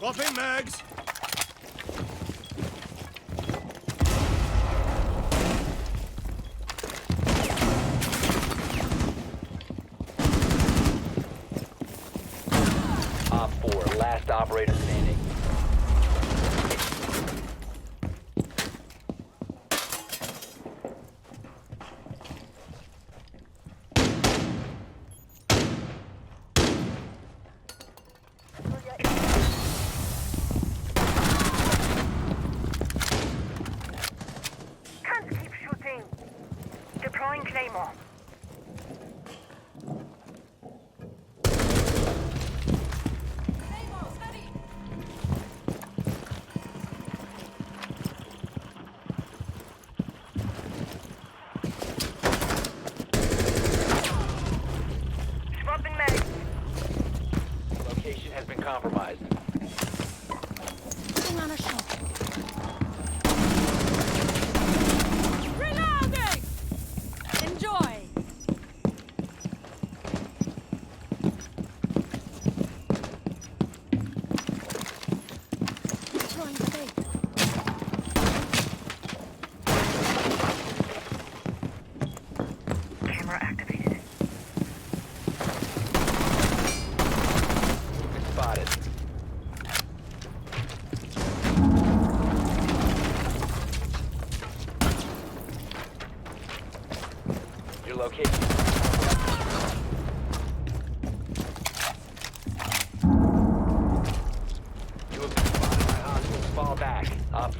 Swapping mags.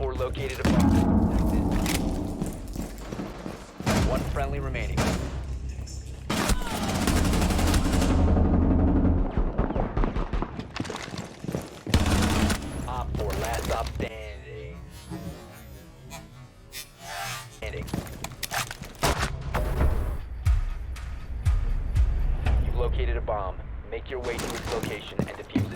4 located a bomb. One friendly remaining. Op 4, last stop standing. Standing. You've located a bomb. Make your way to its location and defuse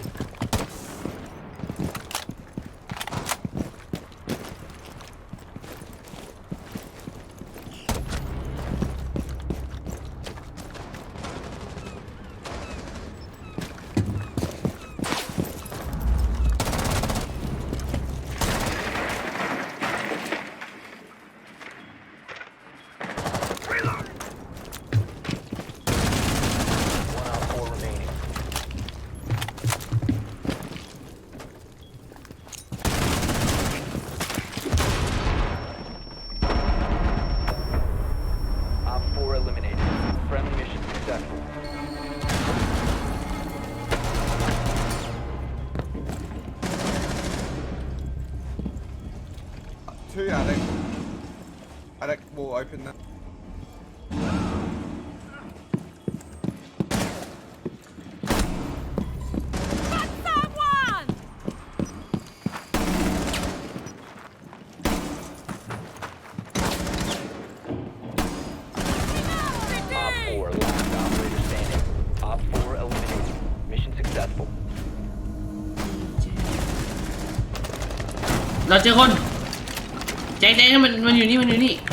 open that. Got someone! Op 4, last operator standing. Op 4 eliminated. Mission successful.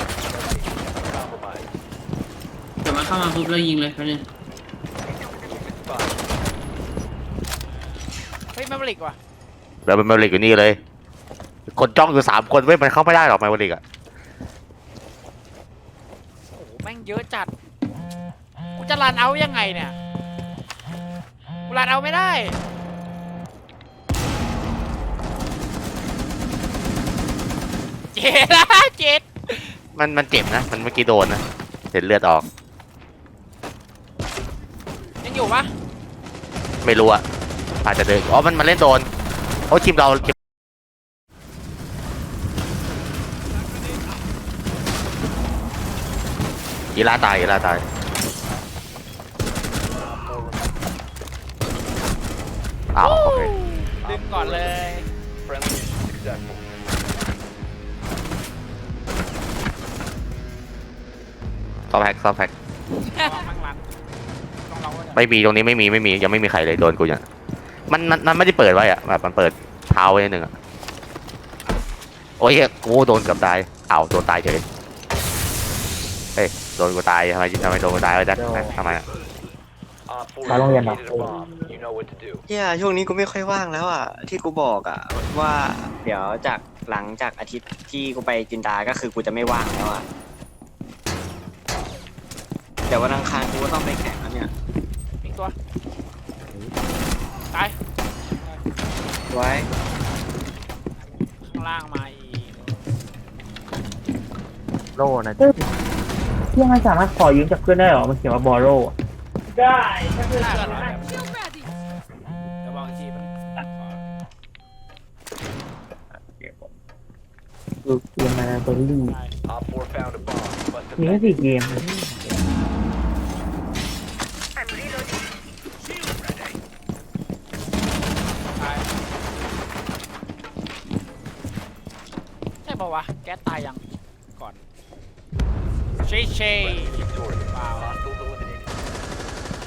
เเดี๋ยวมันเข้ามาปุ๊บเรายิงเลยแป๊บนึง Been spotted. เฮ้ยแมวลิกว่ะแล้วมันมาเล็กอยู่นี่เลย คนจ้องอยู่สามคนเว้ยมันเข้าไม่ได้หรอกไมวลิกอะโอ้โหแม่งเยอะจัดกูจะรันเอายังไงเนี่ยกูรันเอาไม่ได้เจ็ดนะเจ็ดมันมันเจ็บนะ มันเมื่อกี้โดนนะเห็นเลือดออกยัง อยู่ปะไม่รู้อะอาจจะเดินอ๋อมันมาเล่นโดนโอ้ทีมเราเอีลาตายอีลาตายอาวโอดึงก่อนเลยสับซอฟแพ็กซอฟแพ็ก ไม่มีตรงนี้ไม่มีไม่มียังไม่มีใครเลยโดนกูอย่างมันมันมันไม่ได้เปิดไว้อะแบบมันเปิดเท้าไว้นิดนึงอะโอ้ยเหี้ยกูโดนเกับตายอ้าวโดนตายเฉยเฮ้ยโดนกูตายทำไมทำไมโดนกูตายวะแจ็คทำไมอะ Op 4 How long located yan a bomb. You know what to do. เฮียช่วงนี้กูไม่ค่อยว่างแล้วอะที่กูบอกอะว่าเดี๋ยวจากหลังจากอาทิตย์ที่กูไปจินดาก็คือกูจะไม่ว่างแล้วอะเดี๋ยววันอังคารกูก็ต้องไปแข่งแล้วเนี่ยอีก ตัว ตาย ไว้ข้างล่างมาอีก โล่นะที่มันสามารถขอยืมจากเพื่อนได้หรอ มันเขียนว่าบอโร่ได้ถ้าเพื่อนก็รอแบบ Shield ready. เดี๋ยววางอีกทีมันคือเกมมาเบอร์รี่ Op 4 found a bomb. You must มี defend แค่ it. สี่เกม I'm ป่าวะ แก๊สตายยัง ก่อนเชยเชย Victorious. ว้าว Hostiles eliminated.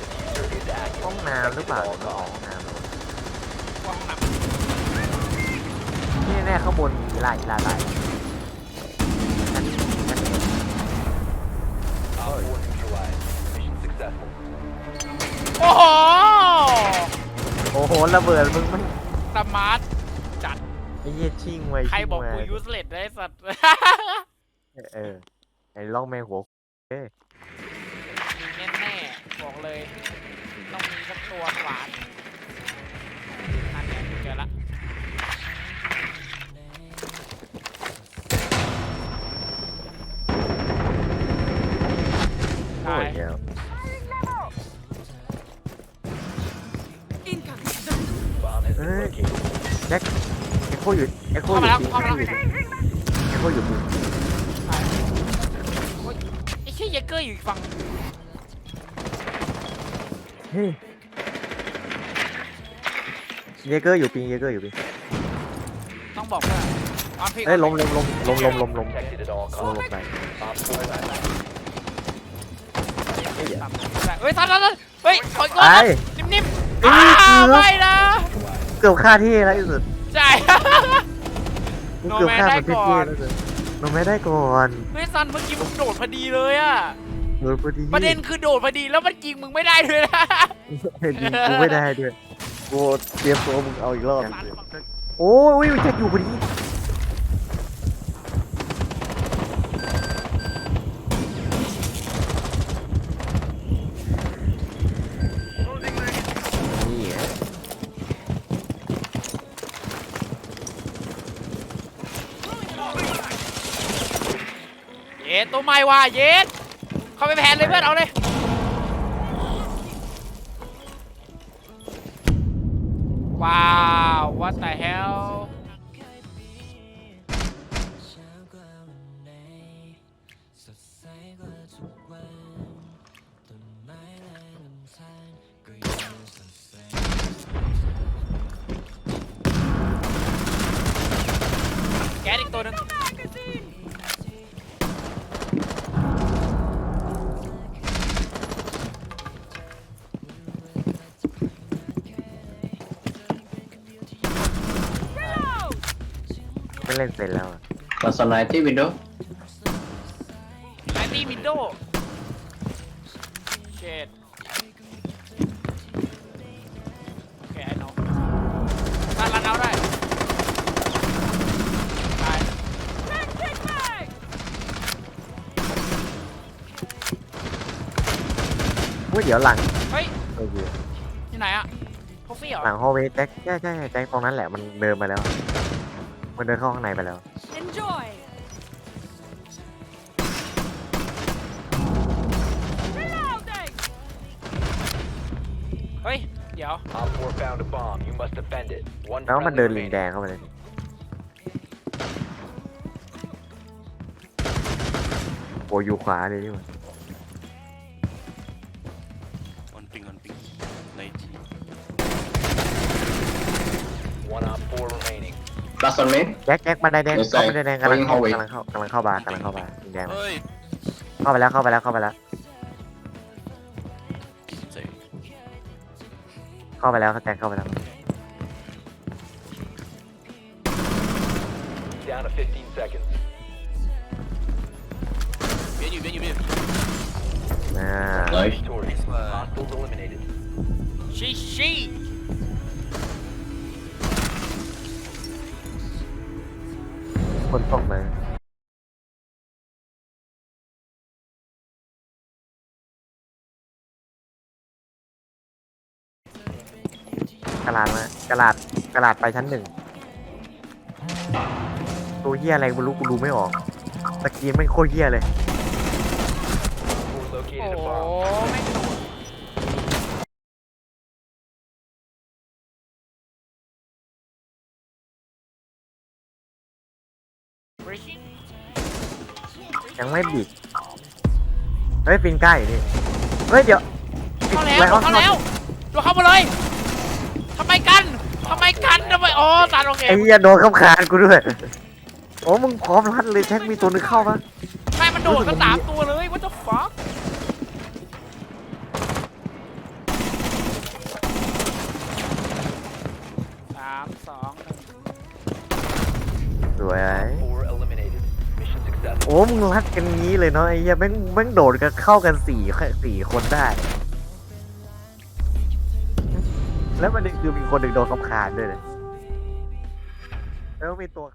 Diffuser is active. ห้องน้ำหรือเปล่า All ก็ออก gone. ห้องน้ำกล้องหนักนี่แน่ข้างบนมีหลายหลายหลายชั้นชั้น Op 4 neutralized. Mission successful. โอ้โห โอ้โหระเบิดมึงมันสมาร์ท ไอ้เหี้ยชิงไว้ใครบอกกูชิงยูสเลดได้สัตว์ไว้เออไอ้ล่องแมงหัวมีแน่ๆบอกเลย ต้องมีสักตัวขวานนั่ อ็กโคอยู่เอ็กโคเข้าอมายู่แล้วจริงเข้ามาแล้วเอ็กโคอยู่จริงตายโอ๊ยไอ้เชี่ยเยเกอร์อยู่อีกฝั่งเฮ้ยเยเกอร์อยู่ปิงเยเกอร์อยู่ปิงต้องบอกว่าออนพีเอ้ยล้มล้มล้มล้มล้มล้มล้ม Protected at all ล้ม costs. ลงไป Op 4 last เฮ้ยทันทันทันเฮ้ยถอยก่อนไอ้ นิ่มๆเอ้อ้ายเกือบไม่นะเกือบฆ่าที่แล้วที่สุด ใช่ กูโนเกือบแมนฆ่าได้มันที่ก่อนแล้วสุดโนแมนได้ก่อนเฮ้ยซันเมื่อกี้มึงโดดพอดีเลยอะโดนพอดีประเด็นคือโดดพอดีแล้วมันยิงมึงไม่ได้ด้วยนะยิงกูไม่ได้ด้วยกูเตรียมตัวมึงเอาอีกรอบซันฝั่งโอ้ยแจ็คอยู่พอดีนี่ไง เย็ด ตัวใหม่ว่าเย็ดเข้าไปแผนเลยเพื่อนเอาเลยว้าว what the hell เล่นเสร็จแล้วอะ Last night window ไอตี้วินโดว์เชดโอเคไอ้น้องถ้ารันเอาได้ตายเฮ้ยเดี๋ยวหลังเฮ้ยโอเคที่ไหนอะพวกฟี่เหรอหลังฮอลเวย์แจ็คใช่ใช่ใช่แจ็คตรงนั้นแหละมันเดินไปแล้ว มันเดินเข้าข้างในไปแล้ว Enjoy. Reloading. เฮ้ย เดี๋ยว Op 4 found a bomb. You must defend it. One แล้วมัน friendly เดินลิง remaining. แดงเข้าไปเลย โอ้อยู่ขวาเลยนี่หว่า Last on me. แจ็คแจ็คบันไดแดงเข้าบันไดแดงกำลังเข้ากำลังเข้ากำลังเข้าบาร์กำลังเข้าบาร์แดงเข้าไปแล้วเข้าไปแล้วเข้าไปแล้วเข้าไปแล้วแจ็คเข้าไปแล้วเบีนอยู่เบีนูเบีนูไอ่า Nice. เน่ชีชี นตกเลยกระลาดมากระลาดกระลาดไปชั้นหนึ่งตัวเหี้ยอะไรกูรู้กูดูไม่ออกตะกี้ไม่งโคตรเหี้ยเลย ยังไม่บิดเฮ้ยปินใกล้อยู่นี่เฮ้ยเดี๋ยวเข้าแล้วไลออนเข้าแล้วตัวเข้ามาเลยทำไมกันทำไมกันทำไมอ๋อตาโอเคไอ้เหี้ยโดนขับคานกูด้วยโอ้มึงพร้อมรัดเลยแช็คมีตัวนึงเข้าปะแม่มันโดดกันสามตัวเลย what the fuck สามสองหนึ่งสวย อ้มึงรัดกันงี้เลยเนาะไอ้เหี้ยแม่งแม่งโดดกันเข้ากันสี่สี่คนได้ แล้วมันคือมีคนหนึ่งโดนขับคาดด้วยเลยแล้วมีตัว